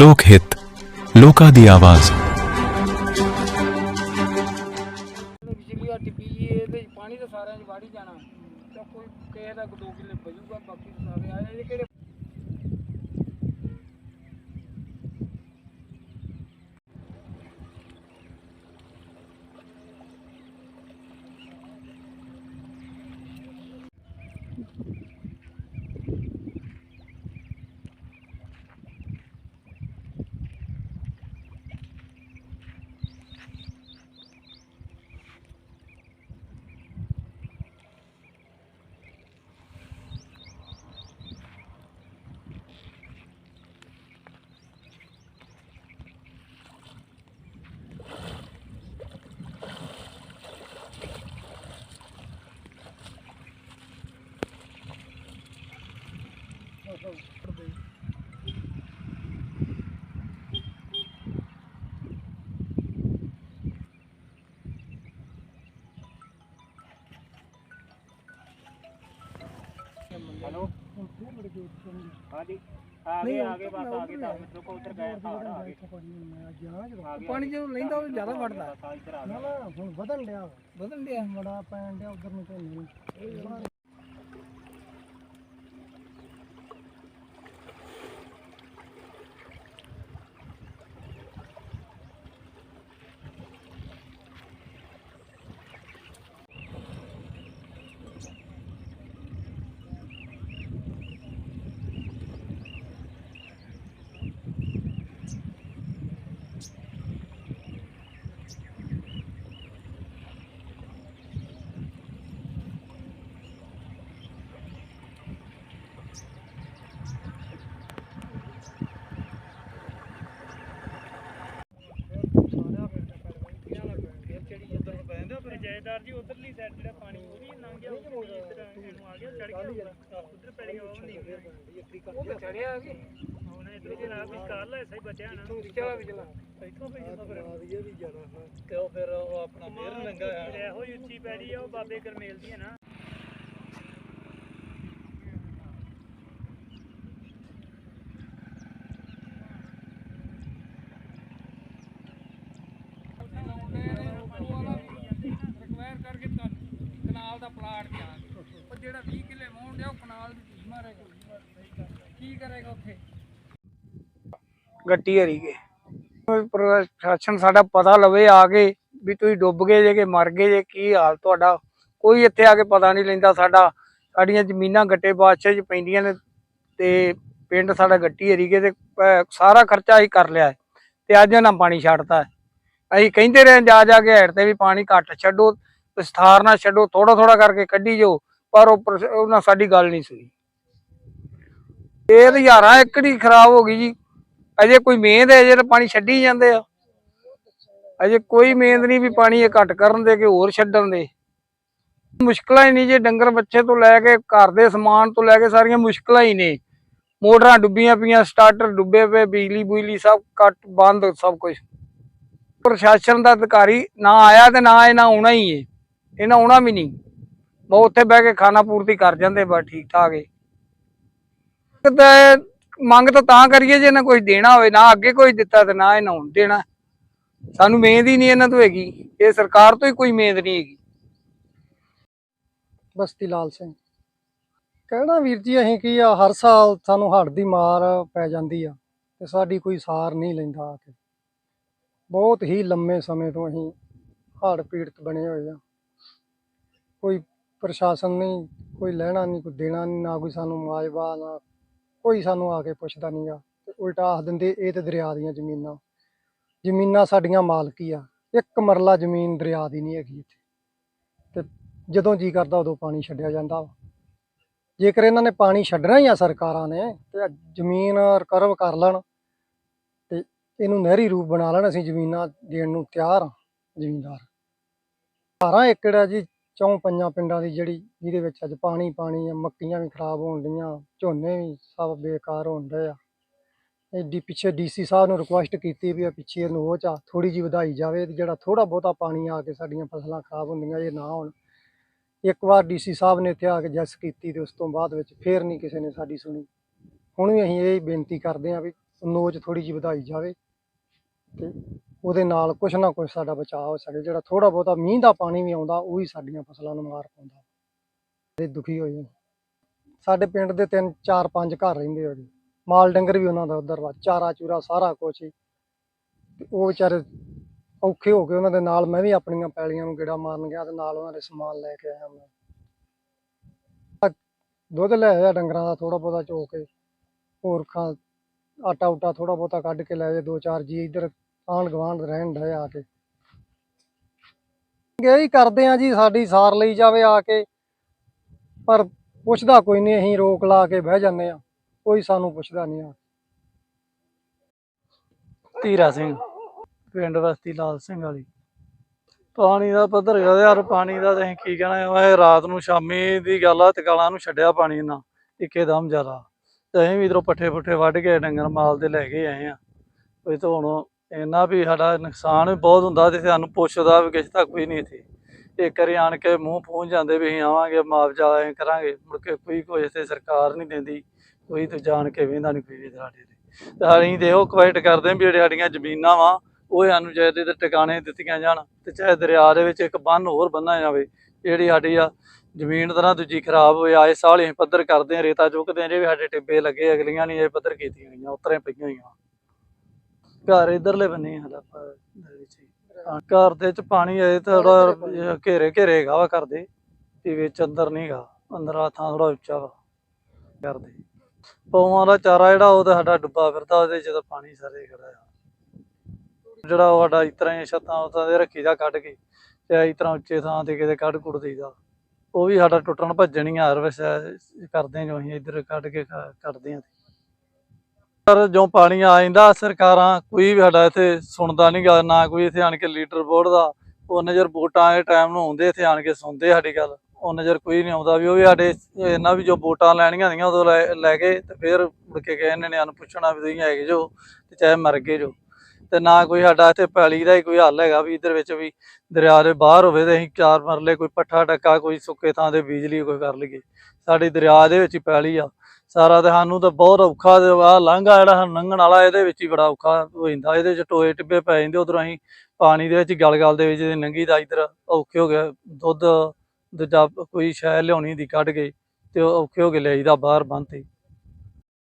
ਲੋਕ ਹਿੱਤ, ਲੋਕਾਂ ਦੀ ਆਵਾਜ਼। ਬਿਜਲੀ ਆ ਟਿੱਪੀ ਇਹਦੇ ਪਾਣੀ ਤਾਂ ਸਾਰਿਆਂ 'ਚ ਵਾੜੀ ਜਾਣਾ। ਤਾਂ ਕੋਈ ਕਿਸੇ ਦਾ ਦੋ ਕਿੱਲੇ ਬਜੂਗਾ ਬਾਕੀ ਸਾਰੇ ਆ। ਇਹ ਆਗੇ ਆਗੇ ਬਸ ਆਗੇ 10 ਮਿੰਟ ਰੁਕੋ ਉਧਰ ਗਏ ਪਹਾੜ ਆਗੇ ਪਾਣੀ ਜਦੋਂ ਲੈਂਦਾ ਉਹ ਜ਼ਿਆਦਾ ਵੱਡਦਾ ਹੁਣ ਵਧਣ ਡਿਆ। ਵਧਣ ਡਿਆ। ਬੜਾ ਪੈਣ ਡਿਆ ਉਧਰ ਨੂੰ ਕੋਈ ਨਹੀਂ। ਜਾਇਦਾਰ ਜੀ ਉਧਰਲੀ ਸਾਈਡ ਜਿਹੜਾ ਪਾਣੀ ਉਹ ਵੀ ਲੰਘ ਗਿਆ ਉਹ ਵੀ ਇੱਧਰ ਇਹਨੂੰ ਆ ਗਿਆ ਚੜ ਗਿਆ ਉਧਰ ਪੈ ਗਿਆ ਉਹ ਨਹੀਂ ਉਹ ਤਾਂ ਚੜਿਆ ਕਿ ਹੁਣ ਇੱਧਰ ਜੇ ਨਾ ਕੋਈ ਕੱਲ ਐਸਾ ਹੀ ਬਚਿਆ ਨਾ ਵਿਚਲਾ ਵਿਚਲਾ ਇੱਥੋਂ ਪਈ ਜਾਂਦਾ ਫਿਰ। ਵੀ ਜਾਣਾ ਹਾਂ। ਉਹ ਫਿਰ ਉਹ ਆਪਣਾ ਫੇਰ ਨੰਗਾ ਫਿਰ ਇਹੋ ਹੀ ਉੱਚੀ ਪੈੜੀ ਆ ਉਹ ਬਾਬੇ ਕਰਮੇਲ ਦੀ ਹੈ ਨਾ ਰਿਕਵਾਇਰ ਕਰਕੇ ਤਾਂ ਕਨਾਲ ਦਾ ਪਲਾਟ ਗਿਆ ਉਹ ਜਿਹੜਾ 20 ਕਿੱਲੇ ਮੋਹਣ ਡਿਆ, ਉਹ ਕਨਾਲ ਦੀ ਮਾਰੇਗਾ। ਕੀ ਕਰੇਗਾ ਉੱਥੇ? ਗੱਟੀ ਹਰੀ ਕੇ ਪ੍ਰਸ਼ਾਸਨ ਸਾਡਾ ਪਤਾ ਲਵੇ ਆ ਕੇ ਵੀ ਤੁਸੀਂ ਡੁੱਬ ਗਏ ਜੇ ਕਿ ਮਰ ਗਏ ਜੇ, ਕੀ ਹਾਲ ਤੁਹਾਡਾ? ਕੋਈ ਇੱਥੇ ਆ ਕੇ ਪਤਾ ਨਹੀਂ ਲੈਂਦਾ ਸਾਡਾ। ਸਾਡੀਆਂ ਜ਼ਮੀਨਾਂ ਗੱਟੇ ਬਾਦਸ਼ਾਹ 'ਚ ਪੈਂਦੀਆਂ ਨੇ ਤੇ ਪਿੰਡ ਸਾਡਾ ਗੱਟੀ ਹਰੀ ਕੇ ਤੇ ਸਾਰਾ ਖਰਚਾ ਅਸੀਂ ਕਰ ਲਿਆ ਤੇ ਅੱਜ ਇਹਨਾਂ ਪਾਣੀ ਛੱਡਤਾ ਹੈ। ਅਸੀਂ ਕਹਿੰਦੇ ਰਹੇ ਜਾ ਜਾ ਕੇ ਹੈਡ ਤੇ ਵੀ ਪਾਣੀ ਘੱਟ ਛੱਡੋ, ਵਿਸਥਾਰ ਨਾ ਛੱਡੋ ਥੋੜਾ ਥੋੜਾ ਕਰਕੇ ਕੱਢੀ ਜਾਓ। ਪਰ ਉਹ ਪ੍ਰਸ਼- ਉਹਨਾਂ ਸਾਡੀ ਗੱਲ ਨਹੀਂ ਸੁਣੀ। ਇਹ ਤਾਂ ਹਜ਼ਾਰਾਂ ਏਕੜ ਹੀ ਖਰਾਬ ਹੋ ਗਈ ਜੀ। ਅਜੇ ਕੋਈ ਮਿਹਨਤ ਹੈ, ਅਜੇ ਤਾਂ ਪਾਣੀ ਛੱਡੀ ਜਾਂਦੇ ਆ। ਅਜੇ ਕੋਈ ਮਿਹਨਤ ਨਹੀਂ ਵੀ ਪਾਣੀ ਇਹ ਘੱਟ ਕਰਨ ਦੇ ਕਿ ਹੋਰ ਛੱਡਣ ਦੇ। ਮੁਸ਼ਕਲਾਂ ਹੀ ਨਹੀਂ ਜੇ, ਡੰਗਰ ਬੱਚੇ ਤੋਂ ਲੈ ਕੇ ਘਰ ਦੇ ਸਮਾਨ ਤੋਂ ਲੈ ਕੇ ਸਾਰੀਆਂ ਮੁਸ਼ਕਲਾਂ ਹੀ ਨੇ। ਮੋਟਰਾਂ ਡੁੱਬੀਆਂ ਪਈਆਂ, ਸਟਾਰਟਰ ਡੁੱਬੇ ਪਏ, ਬਿਜਲੀ ਬੁਜਲੀ ਸਭ ਕੱਟ ਬੰਦ, ਸਭ ਕੁਝ ਪ੍ਰਸ਼ਾਸਨ ਦਾ ਅਧਿਕਾਰੀ ਨਾ ਆਇਆ ਤੇ ਨਾ ਇਹਨਾਂ ਆਉਣਾ ਹੀ ਹੈ। ਇਹਨਾਂ ਆਉਣਾ ਵੀ ਨਹੀਂ। ਉਹ ਉੱਥੇ ਬਹਿ ਕੇ ਖਾਣਾ ਪੂਰਤੀ ਕਰ ਜਾਂਦੇ, ਬਸ ਠੀਕ ਠਾਕ ਏ। ਤੇ ਮੰਗ ਤਾਂ ਤਾਂ ਕਰੀਏ ਜੇ ਇਹਨਾਂ ਕੁਝ ਦੇਣਾ ਹੋਵੇ, ਨਾ ਅੱਗੇ ਕੋਈ ਦਿੱਤਾ ਤੇ ਨਾ ਇਹਨਾਂ ਹੁਣ ਦੇਣਾ। ਸਾਨੂੰ ਉਮੀਦ ਹੀ ਨਹੀਂ ਇਹਨਾਂ ਤੋਂ ਹੈਗੀ, ਇਹ ਸਰਕਾਰ ਤੋਂ ਹੀ ਕੋਈ ਉਮੀਦ ਨਹੀਂ ਹੈਗੀ। ਬਸਤੀ ਲਾਲ ਸਿੰਘ, ਕਹਿਣਾ ਵੀਰ ਜੀ ਅਸੀਂ ਕੀ ਆ, ਹਰ ਸਾਲ ਸਾਨੂੰ ਹੜ੍ਹ ਦੀ ਮਾਰ ਪੈ ਜਾਂਦੀ ਆ ਤੇ ਸਾਡੀ ਕੋਈ ਸਾਰ ਨਹੀਂ ਲੈਂਦਾ ਆ ਕੇ। ਬਹੁਤ ਹੀ ਲੰਮੇ ਸਮੇਂ ਤੋਂ ਅਸੀਂ ਹੜ੍ਹ ਪੀੜਤ ਬਣੇ ਹੋਏ ਆ। ਕੋਈ ਪ੍ਰਸ਼ਾਸਨ ਨਹੀਂ ਕੋਈ ਲੈਣਾ ਨਹੀਂ, ਕੋਈ ਦੇਣਾ ਨਹੀਂ, ਨਾ ਕੋਈ ਸਾਨੂੰ ਮੁਆਵਜ਼ਾ, ਨਾ ਕੋਈ ਸਾਨੂੰ ਆ ਕੇ ਪੁੱਛਦਾ ਨਹੀਂਗਾ ਤੇ ਉਲਟਾ ਆਖ ਦਿੰਦੇ, ਇਹ ਤੇ ਦਰਿਆ ਦੀਆਂ ਜ਼ਮੀਨਾਂ। ਜ਼ਮੀਨਾਂ ਸਾਡੀਆਂ ਮਾਲਕੀ ਆ। ਇੱਕ ਮਰਲਾ ਜ਼ਮੀਨ ਦਰਿਆ ਦੀ ਨਹੀਂ ਹੈਗੀ ਇੱਥੇ। ਤੇ ਜਦੋਂ ਜੀ ਕਰਦਾ, ਉਦੋਂ ਪਾਣੀ ਛੱਡਿਆ ਜਾਂਦਾ ਵਾ। ਜੇਕਰ ਇਹਨਾਂ ਨੇ ਪਾਣੀ ਛੱਡਣਾ ਹੀ ਆ ਸਰਕਾਰਾਂ ਨੇ, ਤੇ ਜ਼ਮੀਨ ਰਿਕਰਵ ਕਰ ਲੈਣ, ਤੇ ਇਹਨੂੰ ਨਹਿਰੀ ਰੂਪ ਬਣਾ ਲੈਣ, ਅਸੀਂ ਜ਼ਮੀਨਾਂ ਦੇਣ ਨੂੰ ਤਿਆਰ ਹਾਂ ਜ਼ਮੀਨਦਾਰ। 12 ਏਕੜ ਆ ਜੀ ਚੌਂ ਪੰਜਾਂ ਪਿੰਡਾਂ ਦੀ ਜਿਹੜੀ, ਜਿਹਦੇ ਵਿੱਚ ਅੱਜ ਪਾਣੀ ਪਾਣੀ ਆ, ਮੱਕੀਆਂ ਵੀ ਖਰਾਬ ਹੋਣ ਡੀਆਂ ਝੋਨੇ ਵੀ ਸਭ ਬੇਕਾਰ ਹੋਣ ਡਏ ਆ। ਐਡੀ ਪਿੱਛੇ ਡੀਸੀ ਸਾਹਿਬ ਨੂੰ ਰਿਕੁਐਸਟ ਕੀਤੀ ਵੀ ਆ ਪਿੱਛੇ ਇਹਨੂੰ ਆ ਚਾ ਥੋੜੀ ਜਿਹੀ ਵਧਾਈ ਜਾਵੇ ਜਿਹੜਾ ਥੋੜਾ ਬਹੁਤਾ ਪਾਣੀ ਆ ਕੇ ਸਾਡੀਆਂ ਫਸਲਾਂ ਖਰਾਬ ਹੁੰਦੀਆਂ, ਇਹ ਨਾ ਹੋਣ। ਇੱਕ ਵਾਰ ਡੀਸੀ ਸਾਹਿਬ ਨੇ ਇੱਥੇ ਆ ਕੇ ਜੱਸ ਕੀਤੀ ਤੇ ਉਸ ਤੋਂ ਬਾਅਦ ਵਿੱਚ ਫੇਰ ਨਹੀਂ ਕਿਸੇ ਨੇ ਸਾਡੀ ਸੁਣੀ। ਹੁਣ ਵੀ ਅਸੀਂ ਇਹ ਬੇਨਤੀ ਕਰਦੇ ਹਾਂ ਵੀ ਨੋਚ ਥੋੜੀ ਜਿਹੀ ਵਧਾਈ ਜਾਵੇ ਤੇ ਉਹਦੇ ਨਾਲ ਕੁਛ ਨਾ ਕੁਛ ਸਾਡਾ ਬਚਾਅ ਹੋ ਸਕੇ, ਜਿਹੜਾ ਥੋੜਾ ਬਹੁਤਾ ਮੀਂਹ ਦਾ ਪਾਣੀ ਵੀ ਆਉਂਦਾ, ਉਹ ਹੀ ਸਾਡੀਆਂ ਫਸਲਾਂ ਨੂੰ ਮਾਰ ਪਾਉਂਦਾ। ਤੇ ਦੁਖੀ ਹੋਏ ਸਾਡੇ ਪਿੰਡ ਦੇ ਤਿੰਨ, ਚਾਰ, ਪੰਜ ਘਰ ਰਹਿੰਦੇ ਹੋ ਜੀ। ਮਾਲ ਡੰਗਰ ਵੀ ਉਹਨਾਂ ਦਾ ਉਧਰ ਵਾ, ਚਾਰਾ ਚੂਰਾ ਸਾਰਾ ਕੁਛ ਹੀ। ਉਹ ਵਿਚਾਰੇ ਔਖੇ ਹੋ ਕੇ ਉਹਨਾਂ ਦੇ ਨਾਲ, ਮੈਂ ਵੀ ਆਪਣੀਆਂ ਪੈਲੀਆਂ ਨੂੰ ਗੇੜਾ ਮਾਰਨ ਗਿਆ ਤੇ ਨਾਲ ਉਹਨਾਂ ਦੇ ਸਮਾਨ ਲੈ ਕੇ ਆਇਆ ਮੈਂ। ਦੁੱਧ ਲੈ ਆਇਆ ਡੰਗਰਾਂ ਦਾ ਥੋੜਾ ਬਹੁਤਾ ਚੋ ਕੇ, ਹੋਰ ਖਾਂ ਆਟਾ ਉਟਾ ਥੋੜਾ ਬਹੁਤਾ ਕੱਢ ਕੇ ਲੈ ਜੇ ਦੋ ਚਾਰ ਜੀ ਇੱਧਰ ਆਂਢ ਗੁਆਂਢ ਰਹਿਣ ਡਏ ਆ ਕੇ। ਗਏ ਹੀ ਕਰਦੇ ਆ ਜੀ ਸਾਡੀ ਸਾਰ ਲਈ ਜਾਵੇ ਆ ਕੇ। ਪਰ ਪੁੱਛਦਾ ਕੋਈ ਨਹੀਂ ਅਸੀਂ ਰੋਕ ਲਾ ਕੇ ਬਹਿ ਜਾਂਦੇ ਆ। ਕੋਈ ਸਾਨੂੰ ਪੁੱਛਦਾ ਨਹੀਂ ਆ। ਧੀਰਾ ਸਿੰਘ। ਪਿੰਡ ਬਸਤੀ ਲਾਲ ਸਿੰਘ ਵਾਲੀ। ਪਾਣੀ ਦਾ ਪੱਧਰ ਹੈਗਾ ਯਾਰ ਪਾਣੀ ਦਾ ਤਾਂ ਅਸੀਂ ਕੀ ਕਹਿਣਾ ਇਹ ਰਾਤ ਨੂੰ ਸ਼ਾਮੀ ਦੀ ਗੱਲ ਆ ਤਕਾਲਾਂ ਨੂੰ ਛੱਡਿਆ ਪਾਣੀ ਨਾ ਇੱਕੇਦਮ ਜ਼ਿਆਦਾ। ਤੇ ਅਸੀਂ ਵੀ ਇਧਰੋਂ ਪੱਠੇ ਪੁੱਠੇ ਵੱਢ ਕੇ ਡੰਗਰ ਮਾਲ ਦੇ ਲੈ ਕੇ ਆਏ ਆ। ਕੋਈ ਤਾਂ ਹੁਣ ਇੰਨਾ ਵੀ ਸਾਡਾ ਨੁਕਸਾਨ ਵੀ ਬਹੁਤ ਹੁੰਦਾ ਤੇ ਸਾਨੂੰ ਪੁੱਛਦਾ ਵੀ ਕਿਸੇ ਦਾ ਕੋਈ ਨਹੀਂ ਇੱਥੇ ਇੱਕ ਵਾਰੀ ਆਣ ਕੇ ਮੂੰਹ ਪਹੁੰਚ ਜਾਂਦੇ ਵੀ ਅਸੀਂ ਆਵਾਂਗੇ, ਮੁਆਵਜ਼ਾ ਐਂ ਕਰਾਂਗੇ, ਮੁੜ ਕੇ ਕੋਈ ਕੋਈ ਤੇ ਸਰਕਾਰ ਨਹੀਂ ਦਿੰਦੀ, ਕੋਈ ਤੇ ਜਾਣ ਕੇ ਵੇਂਦਾ ਨਹੀਂ ਕੋਈ ਵੀ ਸਾਡੇ ਤੇ। ਤੇ ਅਸੀਂ ਦੇਖੋ ਕੁਆਇਟ ਕਰਦੇ ਵੀ ਜਿਹੜੇ ਸਾਡੀਆਂ ਜ਼ਮੀਨਾਂ ਵਾ, ਉਹ ਸਾਨੂੰ ਚਾਹੇ ਤੇ ਟਿਕਾਣੇ ਦਿੱਤੀਆਂ ਜਾਣ ਤੇ ਚਾਹੇ ਦਰਿਆ ਦੇ ਵਿੱਚ ਇੱਕ ਬੰਨ ਹੋਰ ਬੰਨ੍ਹਿਆ ਜਾਵੇ, ਜਿਹੜੀ ਸਾਡੀ ਆ ਜ਼ਮੀਨ ਤਰ੍ਹਾਂ ਦੂਜੀ ਖਰਾਬ ਹੋਏ, ਆਏ ਸਾਲ ਅਸੀਂ ਪੱਧਰ ਕਰਦੇ ਹਾਂ, ਰੇਤਾ ਚੁੱਕਦੇ ਹਾਂ, ਜੇ ਵੀ ਸਾਡੇ ਟਿੱਬੇ ਲੱਗੇ, ਅਗਲੀਆਂ ਨਹੀਂ ਇਹ ਪੱਧਰ ਕੀਤੀਆਂ ਗਈਆਂ ਉਤਰੇ ਪਈਆਂ ਹੋਈਆਂ। ਘਰ ਇਧਰਲੇ ਬੰਨੇ ਆ ਸਾਡਾ ਪ- ਦੇ ਵਿੱਚ ਹੀ। ਹਾਂ, ਘਰ ਦੇ ਚ ਪਾਣੀ ਆਏ ਥੋੜਾ ਘੇਰੇ ਘੇਰੇ ਹੈਗਾ ਵਾ ਘਰ ਦੇ ਤੇ ਵਿੱਚ ਅੰਦਰ ਨਹੀਂ ਗਾ ਅੰਦਰ ਆ ਥਾਂ ਥੋੜਾ ਉੱਚਾ ਵਾ ਘਰ ਦੇ। ਪੌਆਂ ਦਾ ਚਾਰਾ ਜਿਹੜਾ ਉਹ ਤਾਂ ਸਾਡਾ ਡੁੱਬਾ ਫਿਰਦਾ ਉਹਦੇ ਤਾਂ ਪਾਣੀ ਸਾਰੇ ਖੜਾ ਆ। ਜਿਹੜਾ ਉਹ ਸਾਡਾ ਇਸ ਤਰ੍ਹਾਂ ਹੀ ਛੱਤਾਂ ਉਤਾਂ ਦੇ ਰੱਖੀ ਦਾ ਕੱਢ ਕੇ ਤੇ ਇਸ ਤਰ੍ਹਾਂ ਉੱਚੇ ਥਾਂ ਤੇ ਕਿਤੇ ਕੱਢ ਕੁੱਟ ਦਈਦਾ। ਉਹ ਵੀ ਸਾਡਾ ਟੁੱਟਣ ਭੱਜਣ ਹੀ ਹਰ ਵਸੇ ਕਰਦੇ ਜੋ ਅਸੀਂ ਇੱਧਰ ਕੱਢ ਕੇ ਕ- ਕੱਢਦੇ ਹਾਂ ਪਰ ਜੋ ਪਾਣੀ ਆ ਜਾਂਦਾ, ਸਰਕਾਰਾਂ ਕੋਈ ਵੀ ਸਾਡਾ ਇੱਥੇ ਸੁਣਦਾ ਨਹੀਂ ਗਾ, ਨਾ ਕੋਈ ਇੱਥੇ ਆਣ ਕੇ ਲੀਡਰ ਬੋਰਡ ਦਾ, ਉਹ ਨਜ਼ਰ ਵੋਟਾਂ ਦੇ ਟਾਈਮ ਨੂੰ ਆਉਂਦੇ, ਇੱਥੇ ਆਣ ਕੇ ਸੁਣਦੇ ਸਾਡੀ ਗੱਲ, ਉਹ ਨਜ਼ਰ ਕੋਈ ਨਹੀਂ ਆਉਂਦਾ ਵੀ ਉਹ ਵੀ ਸਾਡੇ ਇਹਨਾਂ ਵੀ ਜੋ ਵੋਟਾਂ ਲੈਣੀਆਂ ਹੁੰਦੀਆਂ ਉਦੋਂ ਲੈ ਲੈ ਕੇ ਤੇ ਫਿਰ ਮੁੜ ਕੇ ਗਏ ਇਹਨਾਂ ਨੇ ਸਾਨੂੰ ਪੁੱਛਣਾ ਵੀ ਤੁਸੀਂ ਹੈਗੇ ਜੋ, ਤੇ ਚਾਹੇ ਮਰ ਗਏ ਜੋ, ਤੇ ਨਾ ਕੋਈ ਸਾਡਾ ਇੱਥੇ ਪੈਲੀ ਦਾ ਹੀ ਕੋਈ ਹੱਲ ਹੈਗਾ ਵੀ ਇਧਰ ਵਿੱਚ ਵੀ ਦਰਿਆ ਦੇ ਬਾਹਰ ਹੋਵੇ ਤੇ ਅਸੀਂ ਚਾਰ ਮਰਲੇ ਕੋਈ ਪੱਠਾ ਟੱਕਾ ਕੋਈ ਸੁੱਕੇ ਥਾਂ ਤੇ ਬੀਜ ਲਈ ਕੋਈ ਕਰ ਲਈਏ, ਸਾਡੀ ਦਰਿਆ ਦੇ ਵਿੱਚ ਹੀ ਪੈਲੀ ਆ ਸਾਰਾ ਤੇ ਸਾਨੂੰ ਤਾਂ ਬਹੁਤ ਔਖਾ ਆ ਲਾਂਘਾ ਜਿਹੜਾ ਸਾਨੂੰ ਲੰਘਣ ਵਾਲਾ, ਇਹਦੇ ਵਿੱਚ ਹੀ ਬੜਾ ਔਖਾ ਹੋ ਜਾਂਦਾ। ਇਹਦੇ ਚ ਟੋਏ ਟਿੱਬੇ ਪੈ ਜਾਂਦੇ, ਉਧਰੋਂ ਅਸੀਂ ਪਾਣੀ ਦੇ ਵਿੱਚ ਗਲ ਗਲ ਦੇ ਵਿੱਚ ਜੇ ਦਾ ਇਧਰ, ਔਖੇ ਹੋ ਗਏ। ਦੁੱਧ, ਦੂਜਾ ਕੋਈ ਸ਼ੈ ਲਿਆਉਣੀ ਦੀ ਕੱਢ ਕੇ ਤੇ ਉਹ ਔਖੇ ਹੋ ਕੇ ਲਿਆਈਦਾ ਬਾਹਰ ਬੰਨ੍ਹ ਤੇ।